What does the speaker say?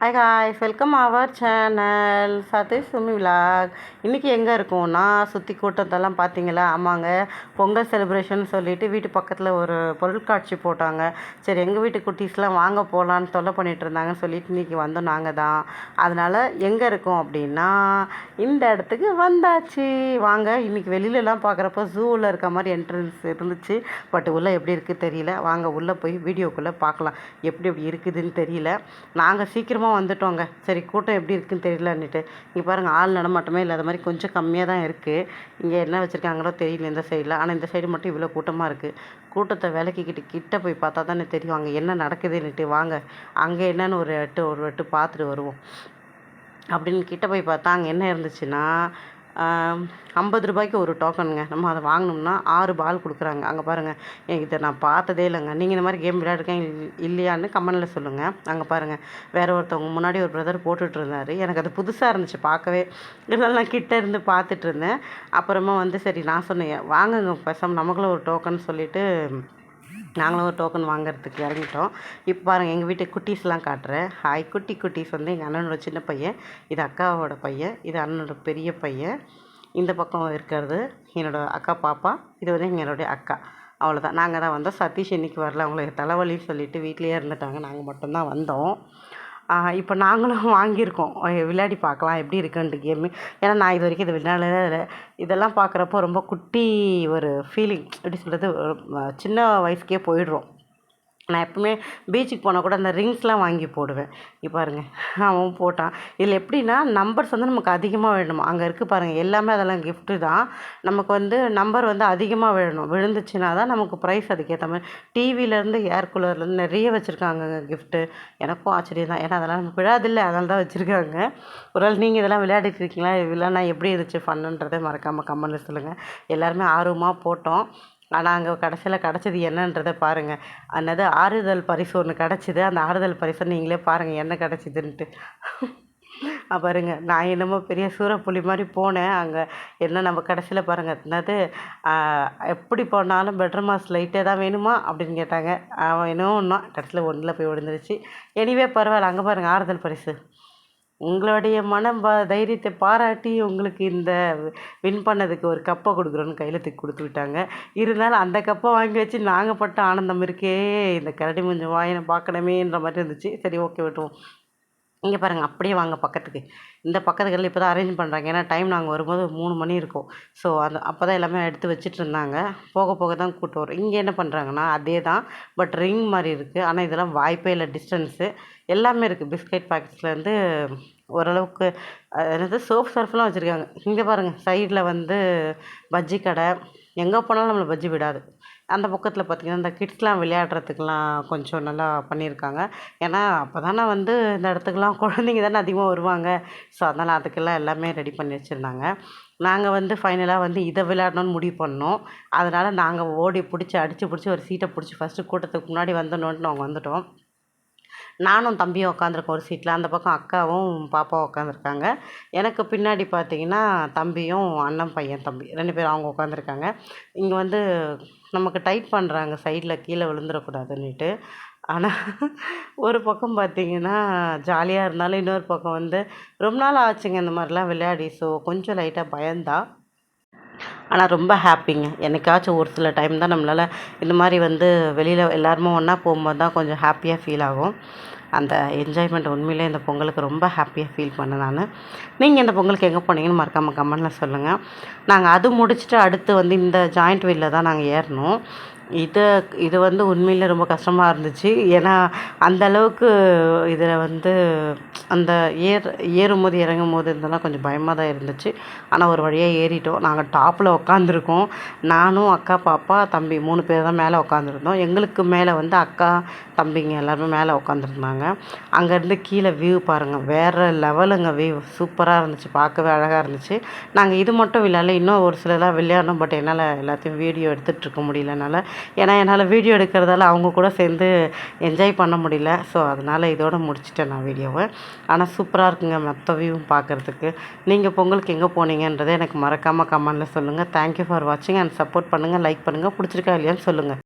Hi guys welcome our channel Sathish Sumi vlog இன்றைக்கி எங்கே இருக்கோம்னா சுற்றி கூட்டத்தெல்லாம் பார்த்தீங்களா ஆமாங்க. பொங்கல் செலிப்ரேஷன் சொல்லிட்டு வீட்டு பக்கத்தில் ஒரு பொருட்காட்சி போட்டாங்க. சரி எங்கள் வீட்டு குட்டீஸ்லாம் வாங்க போகலான்னு தொல்லை பண்ணிகிட்டு இருந்தாங்கன்னு சொல்லிட்டு இன்றைக்கி வந்தோம் நாங்கள் தான். அதனால் எங்கே இருக்கோம் அப்படின்னா இந்த இடத்துக்கு வந்தாச்சு. வாங்க இன்றைக்கி வெளியிலலாம் பார்க்குறப்ப ஜூவில் இருக்க மாதிரி என்ட்ரன்ஸ் இருந்துச்சு. பட் உள்ளே எப்படி இருக்குது தெரியல. வாங்க உள்ளே போய் வீடியோக்குள்ளே பார்க்கலாம் எப்படி எப்படி இருக்குதுன்னு தெரியல. நாங்கள் சீக்கிரமாக சீக்கிரமாக வந்துட்டோங்க. சரி கூட்டம் எப்படி இருக்குன்னு தெரியலன்னுட்டு. இங்கே பாருங்கள் ஆள் நடமாட்டமே இல்லாத மாதிரி கொஞ்சம் கம்மியாக தான் இருக்குது இங்கே என்ன வச்சுருக்காங்களோ தெரியல இந்த சைடில் ஆனால் இந்த சைடு மட்டும் இவ்வளோ கூட்டமாக இருக்குது கூட்டத்தை விளக்கிக்கிட்டு கிட்ட போய் பார்த்தா தானே தெரியும். அங்கே என்ன நடக்குதுன்னுட்டு வாங்க. அங்கே என்னென்னு ஒரு எட்டு ஒரு எட்டு பார்த்துட்டு வருவோம். அப்படின்னு கிட்ட போய் பார்த்தா அங்கே என்ன இருந்துச்சுன்னா ஐம்பது ரூபாய்க்கு ஒரு டோக்கனுங்க நம்ம அதை வாங்கினோம்னா ஆறு பால் கொடுக்குறாங்க. அங்கே பாருங்கள் எனக்கு இதை நான் பார்த்ததே இல்லைங்க. நீங்கள் இந்த மாதிரி கேம் விளையாடுறீங்க இல்லையான்னு கமெண்டில் சொல்லுங்கள் அங்கே பாருங்கள் வேறு ஒருத்தவங்க முன்னாடி ஒரு பிரதர் போட்டுட்டு இருந்தார். எனக்கு அது புதுசாக இருந்துச்சு பார்க்கவே. இருந்தாலும் நான் கிட்டே இருந்து பார்த்துட்டு இருந்தேன். அப்புறமா வந்து சரி நான் சொன்னேன் வாங்குங்க பேசாமல் நமக்குள்ள ஒரு டோக்கன் சொல்லிவிட்டு நாங்களும் ஒரு டோக்கன் வாங்குறதுக்கு இறங்கிட்டோம். இப்போ பாருங்கள் எங்கள் வீட்டு குட்டீஸ்லாம் காட்டுறேன். ஹாய் குட்டி குட்டீஸ் வந்து எங்கள் அண்ணனோட சின்ன பையன் இது அக்காவோட பையன் இது அண்ணனோட பெரிய பையன். இந்த பக்கம் இருக்கிறது என்னோடய அக்கா பாப்பா இது வந்து எங்களுடைய அக்கா. அவ்வளோதான் நாங்கள் தான் வந்தோம். சதீஷ் இன்றைக்கி வரல. அவங்களுக்கு தலைவலின்னு சொல்லிட்டு வீட்லேயே இருந்துட்டாங்க. நாங்கள் மட்டும்தான் வந்தோம். இப்போ நாங்களும் வாங்கியிருக்கோம். விளையாடி பார்க்கலாம் எப்படி இருக்குன்ட்டு கேமு ஏன்னா நான் இது வரைக்கும் இது விளையாடவே இதெல்லாம் பார்க்குறப்போ ரொம்ப குட்டி ஒரு ஃபீலிங் எப்படி சொல்கிறது சின்ன வயசுக்கே போயிடுறோம். நான் எப்பவுமே பீச்சுக்கு போனால் கூட அந்த ரிங்ஸ்லாம் வாங்கி போடுவேன். இப்போ பாருங்கள் அவன் போட்டான். இதில் எப்படின்னா நம்பர்ஸ் வந்து நமக்கு அதிகமாக வேணும்? அங்கே இருக்குது பாருங்கள் எல்லாமே அதெல்லாம் கிஃப்ட்டு தான். நமக்கு வந்து நம்பர் வந்து அதிகமாக வேணும். விழுந்துச்சுன்னா தான் நமக்கு ப்ரைஸ் அதுக்கேற்ற மாதிரி. டிவிலேருந்து ஏர் கூலர்லேருந்து நிறைய வச்சுருக்காங்க கிஃப்ட்டு எனக்கும் ஆச்சரியம் தான். ஏன்னா அதெல்லாம் நமக்கு விழாதில்லை. அதனால தான் வச்சுருக்காங்க. ஒரு நாள் நீங்கள் இதெல்லாம் விளையாடிட்டு இருக்கீங்களா? இல்லைன்னா எப்படி இருந்துச்சு? ஃபன்னுன்றதை மறக்காமல் கமெண்ட்டில் சொல்லுங்கள் எல்லாருமே ஆர்வமாக போட்டோம். ஆனால் அங்கே கடைசியில் கிடச்சது என்னன்றதை பாருங்கள் அன்னது ஆறுதல் பரிசு ஒன்று கிடச்சிது. அந்த ஆறுதல் பரிசை நீங்களே பாருங்கள் என்ன கிடச்சிதுன்ட்டு. பாருங்க. நான் என்னமோ பெரிய சூறப்புலி மாதிரி போனேன். அங்கே என்ன நம்ம கடைசியில் பாருங்கள் என்னது எப்படி போனாலும் பெட்ரூம் மாஸ் லைட்டே தான் வேணுமா? அப்படின்னு கேட்டாங்க. அவன் என்னவோ ஒன்றா கடைசியில் ஒன்றில் போய் விழுந்துருச்சு எனிவே பரவாயில்ல. அங்கே பாருங்கள் ஆறுதல் பரிசு. உங்களுடைய மனம் ப தைரியத்தை பாராட்டி உங்களுக்கு இந்த வின் பண்ணதுக்கு ஒரு கப்பை கொடுக்குறோன்னு கையில் தூக்கி கொடுத்து விட்டாங்க. இருந்தாலும் அந்த கப்பை வாங்கி வச்சு நாங்கள் பட்ட ஆனந்தம் இருக்கே இந்த கரடி கொஞ்சம் வாயினை பார்க்கணுமேன்ற மாதிரி இருந்துச்சு. சரி ஓகே விட்டுவோம் இங்கே பாருங்கள் அப்படியே வாங்க பக்கத்துக்கு. இந்த பக்கத்துகளில் இப்போ தான் அரேஞ்ச் பண்ணுறாங்க ஏன்னா டைம் நாங்கள் வரும்போது மூணு மணி இருக்கும். ஸோ அந்த அப்போ தான் எல்லாமே எடுத்து வச்சுட்டு இருந்தாங்க. போக போக தான் கூட்டம் வரும். இங்கே என்ன பண்ணுறாங்கன்னா அதே தான் பட் ரிங் மாதிரி இருக்குது ஆனால் இதெல்லாம் வாய்ப்பே இல்லை டிஸ்டன்ஸு எல்லாமே இருக்குது பிஸ்கெட் பாக்கெட்ஸ்லேருந்து ஓரளவுக்கு என்னது சோப் சர்ஃப்லாம் வச்சுருக்காங்க. இங்கே பாருங்கள் சைடில் வந்து பஜ்ஜி கடை. எங்கே போனாலும் நம்மளை பஜ்ஜி விடாது. அந்த பக்கத்தில் பார்த்திங்கன்னா இந்த கிட்ஸ்லாம் விளையாடுறதுக்குலாம் கொஞ்சம் நல்லா பண்ணியிருக்காங்க ஏன்னா அப்போ தானே வந்து இந்த இடத்துக்குலாம் குழந்தைங்க தானே அதிகமாக வருவாங்க. ஸோ அதனால் அதுக்கெல்லாம் எல்லாமே ரெடி பண்ணி வச்சுருந்தாங்க. நாங்கள் வந்து ஃபைனலாக வந்து இதை விளையாடணும்னு முடிவு பண்ணோம். அதனால் நாங்கள் ஓடி பிடிச்சி அடித்து பிடிச்சி ஒரு சீட்டை பிடிச்சி ஃபஸ்ட்டு கூட்டத்துக்கு முன்னாடி வந்துடணுன்ட்டு நாங்கள் வந்துவிட்டோம் நானும் தம்பியும் உட்காந்துருக்கோம் ஒரு சீட்டில் அந்த பக்கம் அக்காவும் பாப்பாவும் உட்காந்துருக்காங்க எனக்கு பின்னாடி பார்த்தீங்கன்னா தம்பியும் அண்ணன் பையன் தம்பி. ரெண்டு பேரும் அவங்க உட்காந்துருக்காங்க இங்கே வந்து நமக்கு டைட் பண்ணுறாங்க சைடில் கீழே விழுந்துடக்கூடாதுன்னுட்டு. ஆனால் ஒரு பக்கம் பார்த்தீங்கன்னா ஜாலியாக இருந்தாலும் இன்னொரு பக்கம் வந்து ரொம்ப நாள் ஆச்சுங்க இந்த மாதிரிலாம் விளையாடி. ஸோ கொஞ்சம் லைட்டாக பயந்தா ஆனால் ரொம்ப ஹாப்பிங்க. என்னைக்காச்சும் ஒரு சில டைம் தான் நம்மளால் இந்த மாதிரி வந்து வெளியில் எல்லாருமே ஒன்றா போகும்போது தான் கொஞ்சம் ஹாப்பியாக ஃபீல் ஆகும். அந்த என்ஜாய்மெண்ட் உண்மையிலே இந்த பொங்கலுக்கு ரொம்ப ஹாப்பியாக ஃபீல் பண்ணேன் நான். நீங்கள் இந்த பொங்கலுக்கு எங்கே போனீங்கன்னு மறக்காமல் கமெண்டில் சொல்லுங்கள் நாங்கள் அது முடிச்சுட்டு அடுத்து வந்து இந்த ஜாயிண்ட் வீலில் தான் நாங்கள் ஏறினோம் இது இது வந்து உண்மையில் ரொம்ப கஷ்டமாக இருந்துச்சு. ஏன்னா அந்தளவுக்கு இதில் வந்து அந்த ஏர் ஏறும்போது இறங்கும்போது இதெல்லாம் கொஞ்சம் பயமாக தான் இருந்துச்சு. ஆனால் ஒரு வழியாக ஏறிட்டோம். நாங்கள் டாப்பில் உட்காந்துருக்கோம் நானும் அக்கா பாப்பா தம்பி மூணு பேர் தான் மேலே உட்காந்துருந்தோம் எங்களுக்கு மேலே வந்து அக்கா தம்பிங்க எல்லாருமே மேலே உட்காந்துருந்தாங்க அங்கேருந்து கீழே வியூ பாருங்கள் வேறு லெவலுங்க வியூ சூப்பராக இருந்துச்சு. பார்க்கவே அழகாக இருந்துச்சு. நாங்கள் இது மட்டும் இல்லாமல் இன்னும் ஒரு சிலலாம் விளையாடணும். பட் என்னால் எல்லாத்தையும் வீடியோ எடுத்துகிட்டு இருக்க முடியலனால ஏன்னா என்னால் வீடியோ எடுக்கிறதால அவங்க கூட சேர்ந்து என்ஜாய் பண்ண முடியல. ஸோ அதனால் இதோடு முடிச்சிட்டேன் நான் வீடியோவை ஆனால் சூப்பராக இருக்குங்க மற்ற வியூவும் பார்க்குறதுக்கு. நீங்கள் பொங்கலுக்கு எங்கே போனீங்கன்றதை எனக்கு மறக்காமல் கமெண்டில் சொல்லுங்கள் தேங்க்யூ ஃபார் வாட்சிங் அண்ட் சப்போர்ட் பண்ணுங்கள் லைக் பண்ணுங்கள் பிடிச்சிருக்கா இல்லையான்னு சொல்லுங்கள்